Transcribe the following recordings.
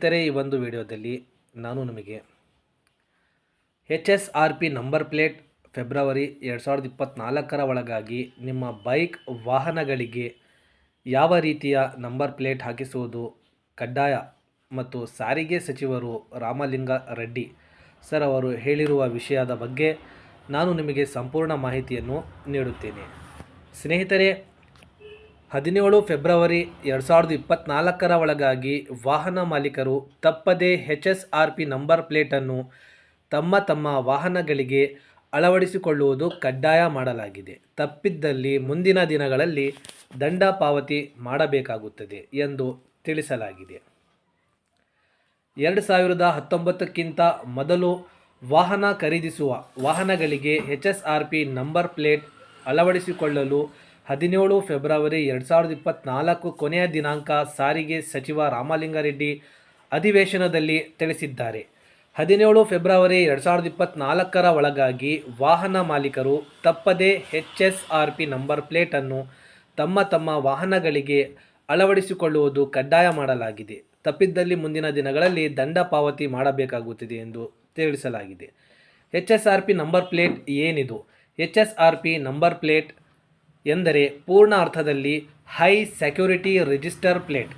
ಸ್ನೇಹಿತರೆ, ಈ ಒಂದು ವಿಡಿಯೋದಲ್ಲಿ ನಾನು ನಿಮಗೆ H S R P number plate February ಎರಡು ಸಾವಿರದ ಇಪ್ಪತ್ತ್ನಾಲ್ಕರ ಒಳಗಾಗಿ ನಿಮ್ಮ ಬೈಕ್ ವಾಹನಗಳಿಗೆ ಯಾವ ರೀತಿಯ ನಂಬರ್ ಪ್ಲೇಟ್ ಹಾಕಿಸುವುದು ಕಡ್ಡಾಯ ಮತ್ತು ಸಾರಿಗೆ ಸಚಿವರು ರಾಮಲಿಂಗ ರೆಡ್ಡಿ ಸರ್ ಅವರು ಹೇಳಿರುವ ವಿಷಯದ ಬಗ್ಗೆ ನಾನು ನಿಮಗೆ ಸಂಪೂರ್ಣ ಮಾಹಿತಿಯನ್ನು ನೀಡುತ್ತೇನೆ. ಸ್ನೇಹಿತರೆ ಹದಿನೇಳು ಫೆಬ್ರವರಿ ಎರಡು ಸಾವಿರದ ಇಪ್ಪತ್ತ್ನಾಲ್ಕರ ಒಳಗಾಗಿ ವಾಹನ ಮಾಲೀಕರು ತಪ್ಪದೇ H S R P number ಪ್ಲೇಟನ್ನು ತಮ್ಮ ತಮ್ಮ ವಾಹನಗಳಿಗೆ ಅಳವಡಿಸಿಕೊಳ್ಳುವುದು ಕಡ್ಡಾಯ ಮಾಡಲಾಗಿದೆ. ತಪ್ಪಿದ್ದಲ್ಲಿ ಮುಂದಿನ ದಿನಗಳಲ್ಲಿ ದಂಡ ಪಾವತಿ ಮಾಡಬೇಕಾಗುತ್ತದೆ ಎಂದು ತಿಳಿಸಲಾಗಿದೆ. ಎರಡು ಸಾವಿರದ ಹತ್ತೊಂಬತ್ತಕ್ಕಿಂತ ಮೊದಲು ವಾಹನ ಖರೀದಿಸುವ ವಾಹನಗಳಿಗೆ H S R P number plate ಅಳವಡಿಸಿಕೊಳ್ಳಲು ಹದಿನೇಳು ಫೆಬ್ರವರಿ ಎರಡು ಸಾವಿರದ ಇಪ್ಪತ್ತ್ನಾಲ್ಕು ಕೊನೆಯ ದಿನಾಂಕ ಸಾರಿಗೆ ಸಚಿವ ರಾಮಲಿಂಗಾರೆಡ್ಡಿ ಅಧಿವೇಶನದಲ್ಲಿ ತಿಳಿಸಿದ್ದಾರೆ. ಹದಿನೇಳು ಫೆಬ್ರವರಿ ಎರಡು ಸಾವಿರದ ಇಪ್ಪತ್ತ್ನಾಲ್ಕರ ಒಳಗಾಗಿ ವಾಹನ ಮಾಲೀಕರು ತಪ್ಪದೇ H S R P number ಪ್ಲೇಟನ್ನು ತಮ್ಮ ತಮ್ಮ ವಾಹನಗಳಿಗೆ ಅಳವಡಿಸಿಕೊಳ್ಳುವುದು ಕಡ್ಡಾಯ ಮಾಡಲಾಗಿದೆ. ತಪ್ಪಿದ್ದಲ್ಲಿ ಮುಂದಿನ ದಿನಗಳಲ್ಲಿ ದಂಡ ಪಾವತಿ ಮಾಡಬೇಕಾಗುತ್ತಿದೆ ಎಂದು ತಿಳಿಸಲಾಗಿದೆ. H S R P number plate ಏನಿದು? H S R P number plate ಎಂದರೆ ಪೂರ್ಣ ಅರ್ಥದಲ್ಲಿ high security register plate.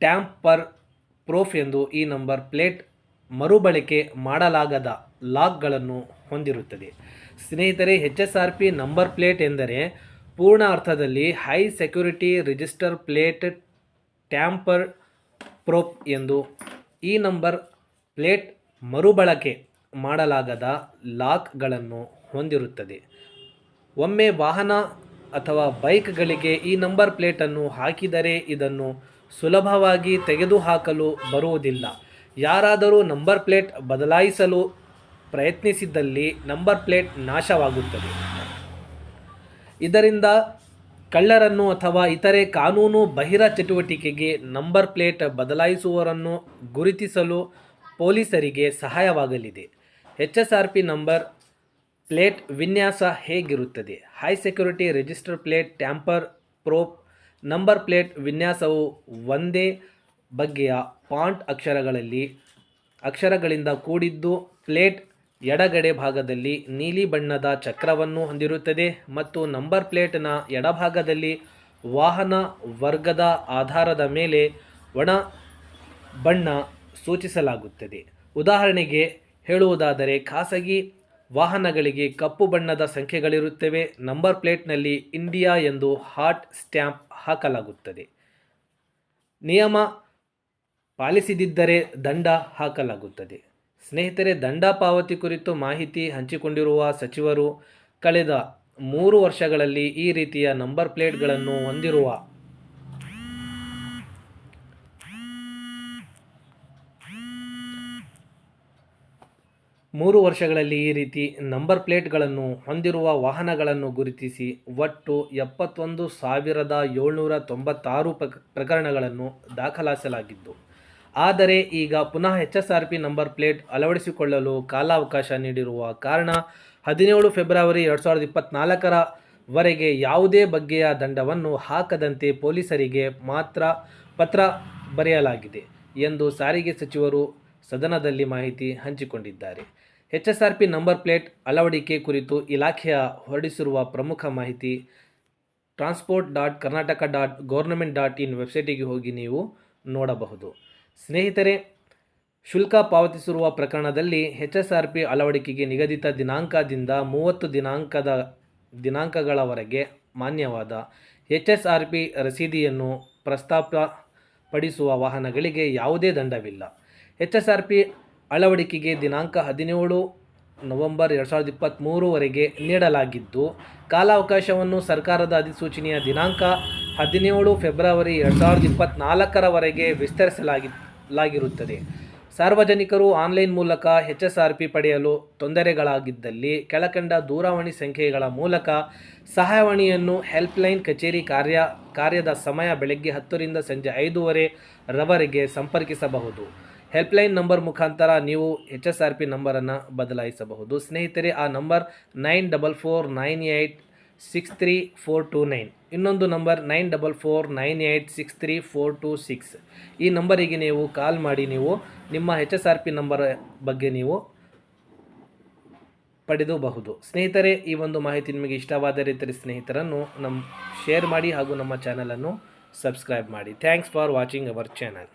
Tamper proof ಎಂದು ಈ ನಂಬರ್ ಪ್ಲೇಟ್ ಮರುಬಳಕೆ ಮಾಡಲಾಗದ ಲಾಕ್ಗಳನ್ನು ಹೊಂದಿರುತ್ತದೆ. ಸ್ನೇಹಿತರೆ, H S R P number plate ಎಂದರೆ ಪೂರ್ಣ ಅರ್ಥದಲ್ಲಿ high security register plate tamper proof ಎಂದು ಈ ನಂಬರ್ ಪ್ಲೇಟ್ ಮರುಬಳಕೆ ಮಾಡಲಾಗದ ಲಾಕ್ಗಳನ್ನು ಹೊಂದಿರುತ್ತದೆ. ಒಮ್ಮೆ ವಾಹನ ಅಥವಾ ಬೈಕ್ಗಳಿಗೆ ಈ ನಂಬರ್ ಪ್ಲೇಟನ್ನು ಹಾಕಿದರೆ ಇದನ್ನು ಸುಲಭವಾಗಿ ತೆಗೆದುಹಾಕಲು ಬರುವುದಿಲ್ಲ. ಯಾರಾದರೂ ನಂಬರ್ ಪ್ಲೇಟ್ ಬದಲಾಯಿಸಲು ಪ್ರಯತ್ನಿಸಿದ್ದಲ್ಲಿ ನಂಬರ್ ಪ್ಲೇಟ್ ನಾಶವಾಗುತ್ತದೆ. ಇದರಿಂದ ಕಳ್ಳರನ್ನು ಅಥವಾ ಇತರೆ ಕಾನೂನು ಬಹಿರ ಚಟುವಟಿಕೆಗೆ ನಂಬರ್ ಪ್ಲೇಟ್ ಬದಲಾಯಿಸುವವರನ್ನು ಗುರುತಿಸಲು ಪೊಲೀಸರಿಗೆ ಸಹಾಯವಾಗಲಿದೆ. H S R P number plate ವಿನ್ಯಾಸ ಹೇಗಿರುತ್ತದೆ? High security register plate, tamper proof number plate ವಿನ್ಯಾಸವು ಒಂದೇ ಬಗೆಯ ಪಾಂಟ್ ಅಕ್ಷರಗಳಲ್ಲಿ, ಅಕ್ಷರಗಳಿಂದ ಕೂಡಿದ್ದು ಪ್ಲೇಟ್ ಎಡಗಡೆ ಭಾಗದಲ್ಲಿ ನೀಲಿ ಬಣ್ಣದ ಚಕ್ರವನ್ನು ಹೊಂದಿರುತ್ತದೆ ಮತ್ತು ನಂಬರ್ ಪ್ಲೇಟ್ನ ಎಡಭಾಗದಲ್ಲಿ ವಾಹನ ವರ್ಗದ ಆಧಾರದ ಮೇಲೆ ಒಣ ಬಣ್ಣ ಸೂಚಿಸಲಾಗುತ್ತದೆ. ಉದಾಹರಣೆಗೆ ಹೇಳುವುದಾದರೆ, ಖಾಸಗಿ ವಾಹನಗಳಿಗೆ ಕಪ್ಪು ಬಣ್ಣದ ಸಂಖ್ಯೆಗಳಿರುತ್ತವೆ. ನಂಬರ್ ಪ್ಲೇಟ್ನಲ್ಲಿ ಇಂಡಿಯಾ ಎಂದು ಹಾಟ್ ಸ್ಟ್ಯಾಂಪ್ ಹಾಕಲಾಗುತ್ತದೆ. ನಿಯಮ ಪಾಲಿಸದಿದ್ದರೆ ದಂಡ ಹಾಕಲಾಗುತ್ತದೆ. ಸ್ನೇಹಿತರೆ, ದಂಡ ಪಾವತಿ ಕುರಿತು ಮಾಹಿತಿ ಹಂಚಿಕೊಂಡಿರುವ ಸಚಿವರು, ಕಳೆದ ಮೂರು ವರ್ಷಗಳಲ್ಲಿ ಈ ರೀತಿಯ ನಂಬರ್ ಪ್ಲೇಟ್ಗಳನ್ನು ಹೊಂದಿರುವ ಮೂರು ವರ್ಷಗಳಲ್ಲಿ ಈ ರೀತಿ ನಂಬರ್ ಪ್ಲೇಟ್ಗಳನ್ನು ಹೊಂದಿರುವ ವಾಹನಗಳನ್ನು ಗುರುತಿಸಿ ಒಟ್ಟು ಎಪ್ಪತ್ತೊಂದು ಸಾವಿರದ ಏಳ್ನೂರ ತೊಂಬತ್ತಾರು ಪ್ರಕ, ಪ್ರಕರಣಗಳನ್ನು ದಾಖಲಿಸಲಾಗಿದ್ದು, ಆದರೆ ಈಗ ಪುನಃ H S R P number plate ಅಳವಡಿಸಿಕೊಳ್ಳಲು ಕಾಲಾವಕಾಶ ನೀಡಿರುವ ಕಾರಣ ಹದಿನೇಳು ಫೆಬ್ರವರಿ ಎರಡು ಸಾವಿರದ ಇಪ್ಪತ್ತ್ನಾಲ್ಕರ ವರೆಗೆ ಯಾವುದೇ ಬಗ್ಗೆಯ ದಂಡವನ್ನು ಹಾಕದಂತೆ ಪೊಲೀಸರಿಗೆ ಮಾತ್ರ ಪತ್ರ ಬರೆಯಲಾಗಿದೆ ಎಂದು ಸಾರಿಗೆ ಸಚಿವರು ಸದನದಲ್ಲಿ ಮಾಹಿತಿ ಹಂಚಿಕೊಂಡಿದ್ದಾರೆ. H S R P number plate ಅಳವಡಿಕೆ ಕುರಿತು ಇಲಾಖೆಯ ಹೊರಡಿಸಿರುವ ಪ್ರಮುಖ ಮಾಹಿತಿ, transport dot Karnataka dot government dot in ವೆಬ್ಸೈಟಿಗೆ ಹೋಗಿ ನೀವು ನೋಡಬಹುದು. ಸ್ನೇಹಿತರೆ, ಶುಲ್ಕ ಪಾವತಿಸಿರುವ ಪ್ರಕರಣದಲ್ಲಿ ಎಚ್ ಎಸ್ ಆರ್ ಪಿ ಅಳವಡಿಕೆಗೆ ನಿಗದಿತ ದಿನಾಂಕದಿಂದ ಮೂವತ್ತು ದಿನಾಂಕದ ದಿನಾಂಕಗಳವರೆಗೆ ಮಾನ್ಯವಾದ ಎಚ್ ಎಸ್ ಆರ್ ಪಿ ರಸೀದಿಯನ್ನು ಪ್ರಸ್ತಾಪಡಿಸುವ ವಾಹನಗಳಿಗೆ ಯಾವುದೇ ದಂಡವಿಲ್ಲ. ಎಚ್ ಎಸ್ ಆರ್ ಪಿ ಅಳವಡಿಕೆಗೆ ದಿನಾಂಕ ಹದಿನೇಳು ನವೆಂಬರ್ ಎರಡು ಸಾವಿರದ ಇಪ್ಪತ್ತ್ಮೂರುವರೆಗೆ ನೀಡಲಾಗಿದ್ದು, ಕಾಲಾವಕಾಶವನ್ನು ಸರ್ಕಾರದ ಅಧಿಸೂಚನೆಯ ದಿನಾಂಕ ಹದಿನೇಳು ಫೆಬ್ರವರಿ ಎರಡು ಸಾವಿರದ ಇಪ್ಪತ್ತ್ನಾಲ್ಕರವರೆಗೆ ವಿಸ್ತರಿಸಲಾಗಿ ಲಾಗಿರುತ್ತದೆ ಸಾರ್ವಜನಿಕರು ಆನ್ಲೈನ್ ಮೂಲಕ ಎಚ್ ಎಸ್ ಆರ್ ಪಿ ಪಡೆಯಲು ತೊಂದರೆಗಳಾಗಿದ್ದಲ್ಲಿ ಕೆಳಕಂಡ ದೂರವಾಣಿ ಸಂಖ್ಯೆಗಳ ಮೂಲಕ ಸಹಾಯವಾಣಿಯನ್ನು ಹೆಲ್ಪ್ಲೈನ್ ಕಚೇರಿ ಕಾರ್ಯ, ಕಾರ್ಯದ ಸಮಯ ಬೆಳಗ್ಗೆ ಹತ್ತರಿಂದ ಸಂಜೆ ಐದೂವರೆ ರವರೆಗೆ ಸಂಪರ್ಕಿಸಬಹುದು. ಹೆಲ್ಪ್ಲೈನ್ ನಂಬರ್ ಮುಖಾಂತರ ನೀವು ಎಚ್ ಎಸ್ ಆರ್ ಪಿ ನಂಬರನ್ನು ಬದಲಾಯಿಸಬಹುದು. ಸ್ನೇಹಿತರೆ, ಆ number nine double four nine eight six three four two nine. ಇನ್ನೊಂದು number nine double four nine eight six three four two six. ಈ ನಂಬರಿಗೆ ನೀವು ಕಾಲ್ ಮಾಡಿ ನೀವು ನಿಮ್ಮ H S R P number ಬಗ್ಗೆ ನೀವು ಪಡೆದುಬಹುದು. ಸ್ನೇಹಿತರೆ, ಈ ಒಂದು ಮಾಹಿತಿ ನಿಮಗೆ ಇಷ್ಟವಾದ ರೀತಿಯಲ್ಲಿ ಸ್ನೇಹಿತರನ್ನು ನಮ್ಮ ಶೇರ್ ಮಾಡಿ ಹಾಗೂ ನಮ್ಮ ಚಾನಲನ್ನು ಸಬ್ಸ್ಕ್ರೈಬ್ ಮಾಡಿ. Thanks for watching our channel